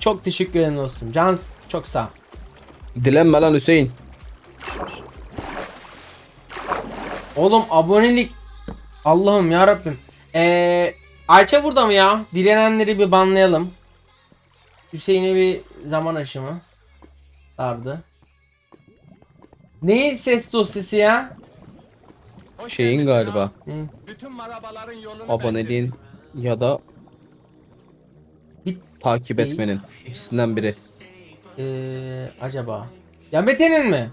Çok teşekkür ederim dostum. Can çok sağ ol. Dilenme lan Hüseyin. Oğlum abonelik Allah'ım ya Rabbim. Ee, Ayça burada mı ya? Dilenenleri bir banlayalım. Hüseyin'e bir zaman aşımı sardı. Ne ses dosyası ya? Şeyin galiba. Hı. Bütün marabaların yolunu Aboneliğin ya da Bir, takip Değil. etmenin. İkisinden biri. ee, acaba? Ya Mete'nin mi?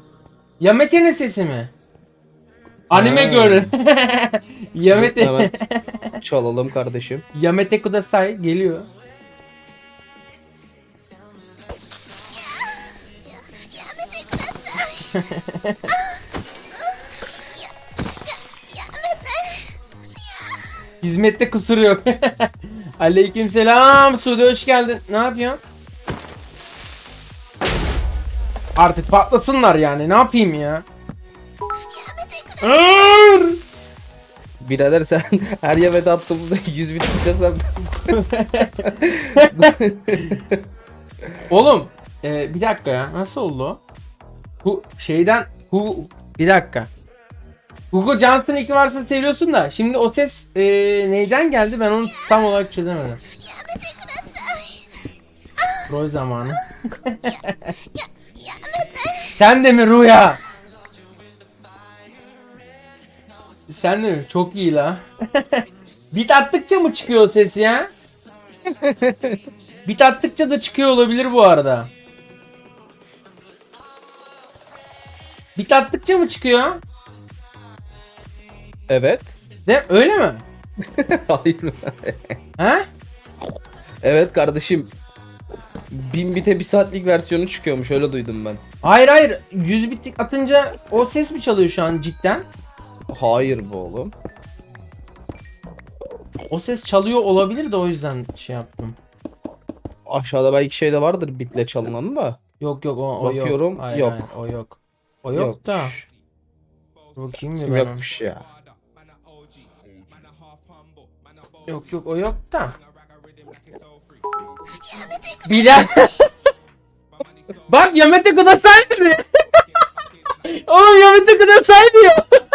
Ya Mete'nin sesi mi? Anime Ha. görün. ya Mete. Hemen çalalım kardeşim. Yamete Kudasai geliyor. Hizmette kusur yok. Aleykümselam Suudi hoş geldin. Ne yapıyorsun? Artık patlasınlar yani. Ne yapayım ya? Arr! Birader sen her yemede attığımda 100 bin tutasam Oğlum e, bir dakika ya nasıl oldu? Bu şeyden Hu bir dakika. Hugo Johnson ilk varsın seviyorsun da şimdi o ses e, neyden geldi ben onu tam olarak çözemedim. Rol zamanı. Sen de mi Rüya? Sen de mi? Çok iyi la. Bit attıkça mı çıkıyor o ses ya? Bit attıkça da çıkıyor olabilir bu arada. Bit attıkça mı çıkıyor? Evet. De öyle mi? Hayır. He? evet kardeşim. 1000 bite bir saatlik versiyonu çıkıyormuş öyle duydum ben. Hayır hayır. 100 bit atınca o ses mi çalıyor şu an cidden? Hayır bu oğlum. O ses çalıyor olabilir de o yüzden şey yaptım. Aşağıda belki şey de vardır bitle çalınan da. Yok yok o, o Bakıyorum, yok. Hayır, yok. hayır, o yok. O yok da. Yokmuş. Bakayım mı ben? yokmuş ya. Yok yok o yok da. Bilal. Bak Yamete Kudasai diyor. Oğlum Yamete Kudasai diyor.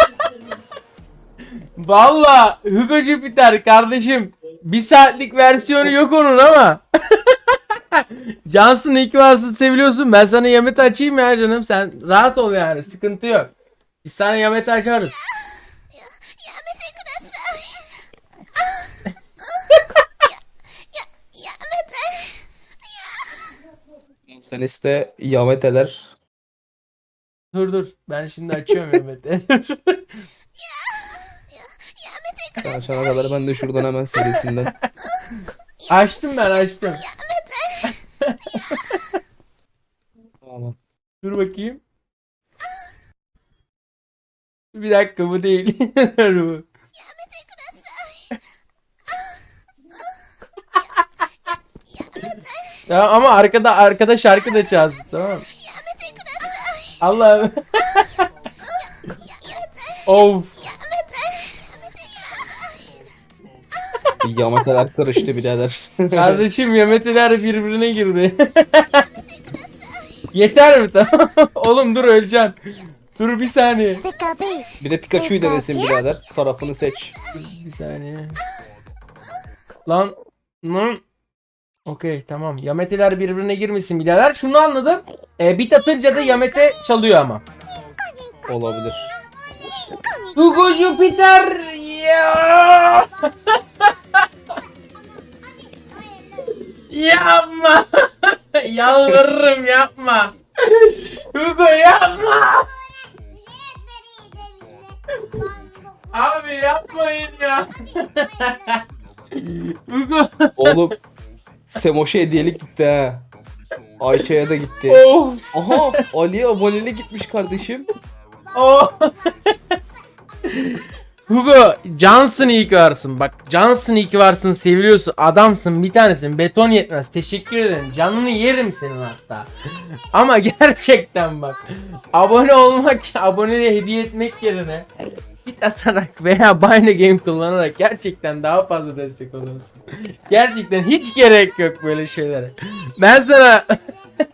Valla Hugo Jupiter kardeşim. Bir saatlik versiyonu yok onun ama. Johnson ilk varsın seviliyorsun. Ben sana Yamete açayım ya canım. Sen rahat ol yani. Sıkıntı yok. Biz sana Yamete açarız. Sen iste yameteler. Dur dur. Ben şimdi açıyorum Yamete. Sen açana kadar ben de şuradan hemen serisinden. açtım ben açtım. Tamam. Dur bakayım. Bir dakika bu değil. Bu. Tamam ama arkada arkada şarkı da çalsın tamam. Allah'ım. of. Yameteler karıştı birader. Kardeşim yemeteler birbirine girdi. Yeter mi tamam? Oğlum dur öleceksin. Dur bir saniye. bir de Pikachu'yu denesin birader. Tarafını seç. Bir saniye. Lan. Lan. Okey tamam. Yameteler birbirine girmesin birader. Şunu anladım. E, bit atınca da Yamete çalıyor ama. Olabilir. Hugo Jupiter. Ya. yapma. Yalvarırım yapma. Hugo yapma. Abi yapmayın ya. Hugo. Oğlum Semoş'a hediyelik gitti ha. Ayça'ya da gitti. Of. Aha Ali'ye abonelik gitmiş kardeşim. Oh. Hugo Johnson iyi ki varsın. Bak Johnson iyi ki varsın. Seviliyorsun. Adamsın. Bir tanesin. Beton yetmez. Teşekkür ederim. Canını yerim senin hatta. Ama gerçekten bak. Abone olmak, aboneliğe hediye etmek yerine bit atarak veya Bine Game kullanarak gerçekten daha fazla destek olursun. Gerçekten hiç gerek yok böyle şeylere. Ben sana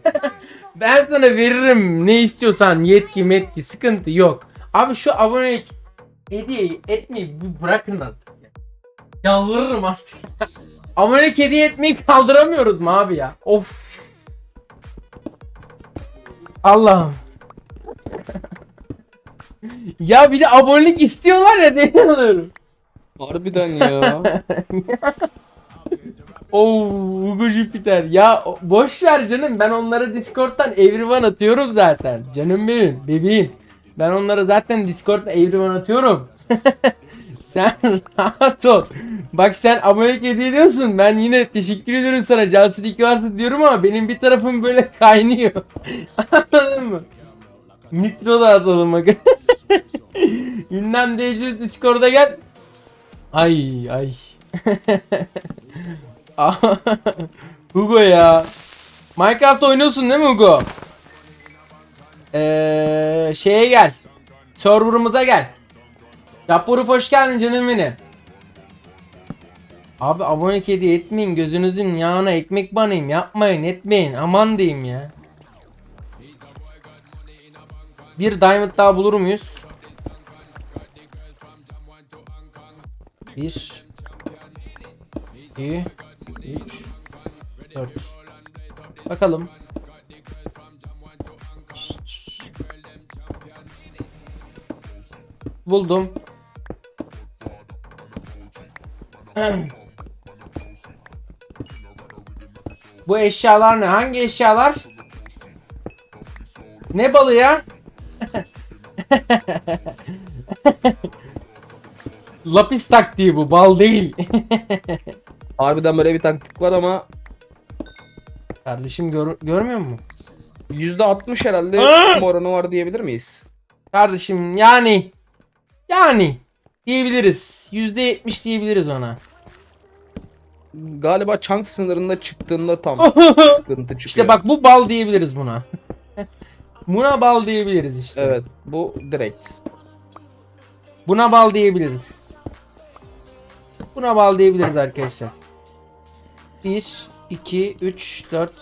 ben sana veririm ne istiyorsan yetki metki sıkıntı yok. Abi şu abonelik hediye etmeyi bırakın artık. ya. Yalvarırım artık. abonelik hediye etmeyi kaldıramıyoruz mu abi ya? Of. Allah'ım. ya bir de abonelik istiyorlar ya deniyorum. Harbiden ya. Oo Hugo Jupiter. Ya boş ver canım. Ben onlara Discord'dan everyone atıyorum zaten. Canım benim, bebeğim. Ben onlara zaten Discord'dan everyone atıyorum. sen rahat ol. Bak sen abonelik hediye ediyorsun. Ben yine teşekkür ediyorum sana. Cansın iki varsın diyorum ama benim bir tarafım böyle kaynıyor. Anladın mı? Nitro da atalım bak. Ünlem DC Discord'a gel. Ay ay. Hugo ya. Minecraft oynuyorsun değil mi Hugo? Ee, şeye gel. Server'ımıza gel. Yapboru hoş geldin canım benim. Abi abonelik hediye etmeyin gözünüzün yağına ekmek banayım yapmayın etmeyin aman diyeyim ya. Bir diamond daha bulur muyuz? Bir, iki, üç, dört. Bakalım. Buldum. Bu eşyalar ne? Hangi eşyalar? Ne balı ya? Lapis taktiği bu, bal değil. Harbiden böyle bir taktik var ama Kardeşim gör- görmüyor musun? %60 herhalde Aa! tutma oranı var diyebilir miyiz? Kardeşim yani yani diyebiliriz. %70 diyebiliriz ona. Galiba chunk sınırında çıktığında tam sıkıntı çıkıyor. işte bak bu bal diyebiliriz buna. Buna bal diyebiliriz işte. Evet bu direkt. Buna bal diyebiliriz. Buna bal diyebiliriz arkadaşlar. 1, 2, 3, 4.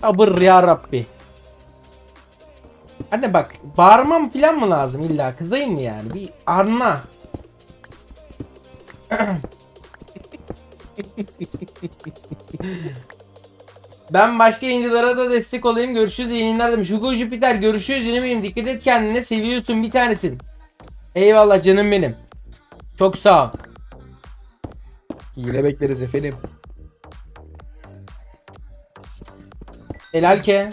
Sabır ya Rabbi. Anne bak bağırmam falan mı lazım illa kızayım mı yani bir anla. Ben başka yayıncılara da destek olayım. Görüşürüz iyi yayınlar demiş. Hugo Jupiter görüşürüz canım benim. Dikkat et kendine. Seviyorsun bir tanesin. Eyvallah canım benim. Çok sağ ol. Yine bekleriz efendim. Helal ke.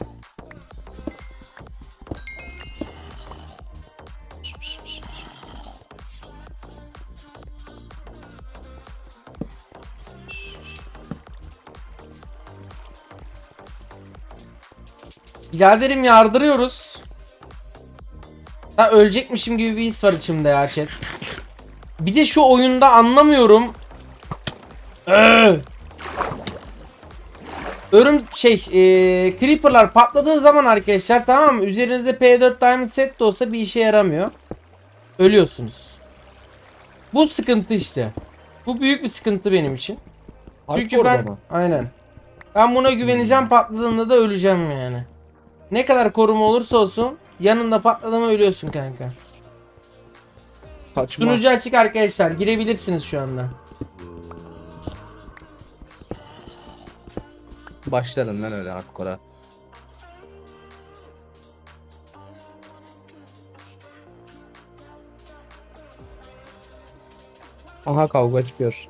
Biraderim yardırıyoruz. Ha ölecekmişim gibi bir his var içimde ya chat. Bir de şu oyunda anlamıyorum. Ee! Örüm şey e, creeperlar patladığı zaman arkadaşlar tamam mı? Üzerinizde P4 diamond set de olsa bir işe yaramıyor. Ölüyorsunuz. Bu sıkıntı işte. Bu büyük bir sıkıntı benim için. Çünkü ben aynen. Ben buna güveneceğim patladığında da öleceğim yani. Ne kadar koruma olursa olsun yanında patladı mı ölüyorsun kanka. Saçma. Sunucu açık arkadaşlar girebilirsiniz şu anda. Başlarım lan öyle hardcore'a. Aha kavga çıkıyor.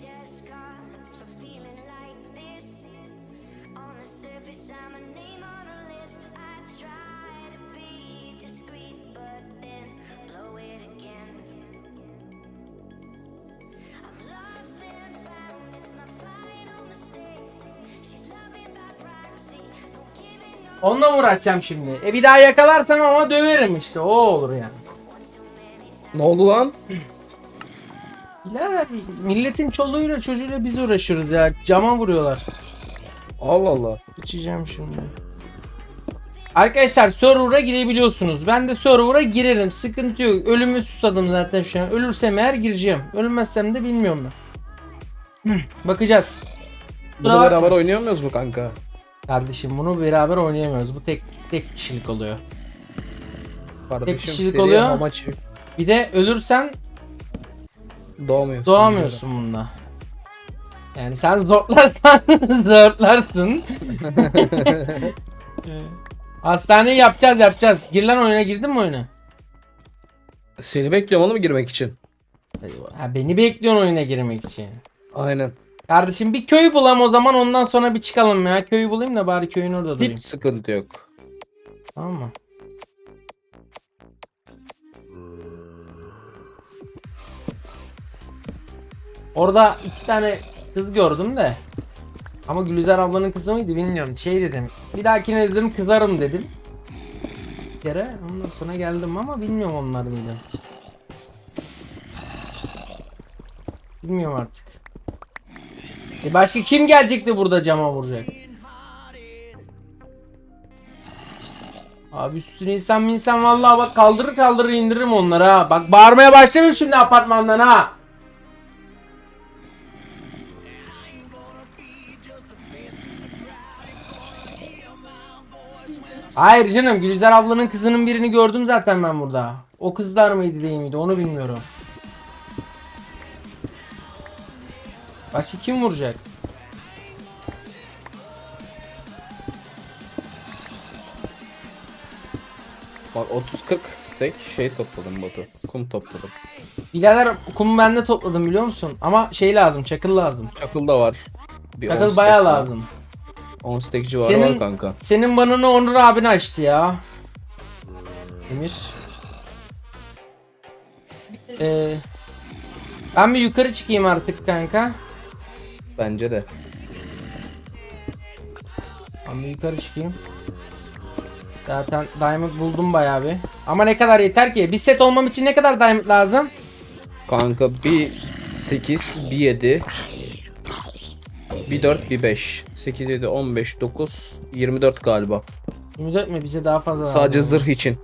Just cause for feeling like this? On the surface, I'm a name on a list. I try to be discreet, but then blow it again. I've lost and found, it's my final mistake. She's loving by proxy, no giving up. Onunla uğraşacağım şimdi? E bir daha yakalarsam ama döverim işte. O olur yani. Ne oldu lan? İlahi milletin çoluğuyla çocuğuyla biz uğraşıyoruz ya. Cama vuruyorlar. Allah Allah. İçeceğim şimdi. Arkadaşlar server'a girebiliyorsunuz. Ben de server'a girerim. Sıkıntı yok. Ölümü susadım zaten şu an. Ölürsem eğer gireceğim. Ölmezsem de bilmiyorum ben. Hı, Bakacağız. Bunu Kusura beraber muyuz mu kanka? Kardeşim bunu beraber oynayamıyoruz. Bu tek tek kişilik oluyor. Kardeşim kişilik seri oluyor. amaç Bir de ölürsen doğmuyorsun. doğamıyorsun bunda. Yani sen zorlarsan zorlarsın. Hastaneyi yapacağız yapacağız. Gir lan oyuna girdin mi oyuna? Seni bekliyorum oğlum girmek için. Ha, beni bekliyorsun oyuna girmek için. Aynen. Kardeşim bir köy bulam o zaman ondan sonra bir çıkalım ya. Köyü bulayım da bari köyün orada durayım. Hiç sıkıntı yok. Tamam mı? Orada iki tane kız gördüm de. Ama Gülizar ablanın kızı mıydı bilmiyorum. Şey dedim. Bir dahakine dedim kızarım dedim. Bir kere ondan sonra geldim ama bilmiyorum onlar mıydı. Bilmiyorum artık. E başka kim gelecekti burada cama vuracak? Abi üstüne insan mi insan vallahi bak kaldırır kaldırır indiririm onları ha. Bak bağırmaya başlamayayım şimdi apartmandan ha. Hayır canım Gülizar ablanın kızının birini gördüm zaten ben burada. O kızlar mıydı değil miydi onu bilmiyorum. Başka kim vuracak? Bak 30-40 stack şey topladım botu. Kum topladım. Birader kumu ben de topladım biliyor musun? Ama şey lazım çakıl lazım. Çakıl da var. Bir 10 Çakıl var. lazım. 10 stack civarı Senin- var kanka. Senin banını Onur abin açtı ya. Emir. Ee, ben bir yukarı çıkayım artık kanka. Bence de. Ben bir yukarı çıkayım. Zaten diamond buldum bayağı bir. Ama ne kadar yeter ki? Bir set olmam için ne kadar diamond lazım? Kanka bir 8, bir 7, bir 4, bir 5. 8, 7, 15, 9, 24 galiba. 24 mi? Bize daha fazla Sadece lazım. zırh için.